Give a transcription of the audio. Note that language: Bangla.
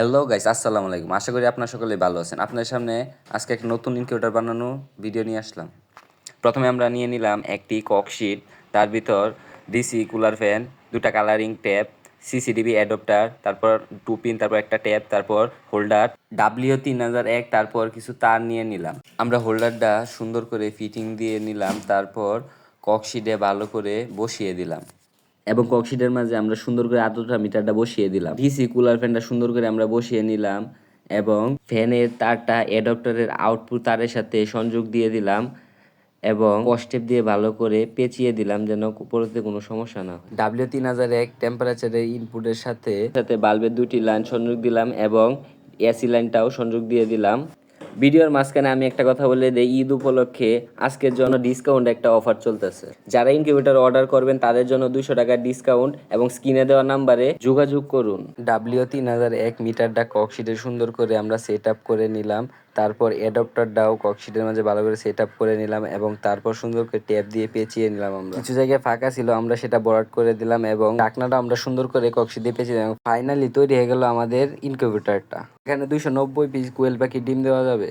হ্যালো গাইস আসসালামু আলাইকুম। আশা করি আপনার সকলে ভালো আছেন। আপনার সামনে আজকে একটা নতুন ইনকিউবেটার বানানো ভিডিও নিয়ে আসলাম। প্রথমে আমরা নিয়ে নিলাম একটি ককশিট তার ভিতর ডিসি কুলার ফ্যান দুটা কালারিং ট্যাপ সিসিটিভি অ্যাডপ্টার তারপর টু পিন তারপর একটা ট্যাপ তারপর হোল্ডার ডাব্লিউ তিন হাজার এক তারপর কিছু তার নিয়ে নিলাম। আমরা হোল্ডারটা সুন্দর করে ফিটিং দিয়ে নিলাম, তারপর ককশিটে ভালো করে বসিয়ে দিলাম। এবং ককশিটের মাঝে আমরা সুন্দর করে আদ্রতা মিটারটা বসিয়ে দিলাম। ডিসি কুলার ফ্যানটা সুন্দর করে আমরা বসিয়ে নিলাম এবং ফ্যানের তারটা অ্যাডপ্টারের আউটপুট তারের সাথে সংযোগ দিয়ে দিলাম এবং কস্টেপ দিয়ে ভালো করে পেঁচিয়ে দিলাম যেন উপরতে কোনো সমস্যা না হয়। ডাব্লিউ তিন হাজার এক টেম্পারেচারের ইনপুটের সাথে সাথে বাল্বের দুটি লাইন সংযোগ দিলাম এবং এসি লাইনটাও সংযোগ দিয়ে দিলাম। ভিডিওর মাঝখানে আমি একটা কথা বলে দিই, ঈদ উপলক্ষে আজকের জন্য ডিসকাউন্ট একটা অফার চলতেছে। যারা ইনকিউবেটর অর্ডার করবেন, তাদের জন্য দুশো টাকার ডিসকাউন্ট এবং স্ক্রিনে দেওয়া নাম্বারে যোগাযোগ করুন। ডাব্লিউ তিন হাজার এক মিটারটা ককশিটে সুন্দর করে আমরা সেট আপ করে নিলাম। তারপর অ্যাডাপ্টারটাও ককশিটের মাঝে ভালো করে সেট আপ করে নিলাম এবং তারপর সুন্দর করে ট্যাপ দিয়ে পেঁচিয়ে নিলাম আমরা। কিছু জায়গায় ফাঁকা ছিল, আমরা সেটা বরাট করে দিলাম এবং ডাকনাটা আমরা সুন্দর করে ককশি দিয়ে পেঁচিয়ে দিলাম। ফাইনালি তৈরি হয়ে গেল আমাদের ইনকিউবেটরটা এখানে দুইশো নব্বই পিস কোয়েল পাখি ডিম দেওয়া যাবে।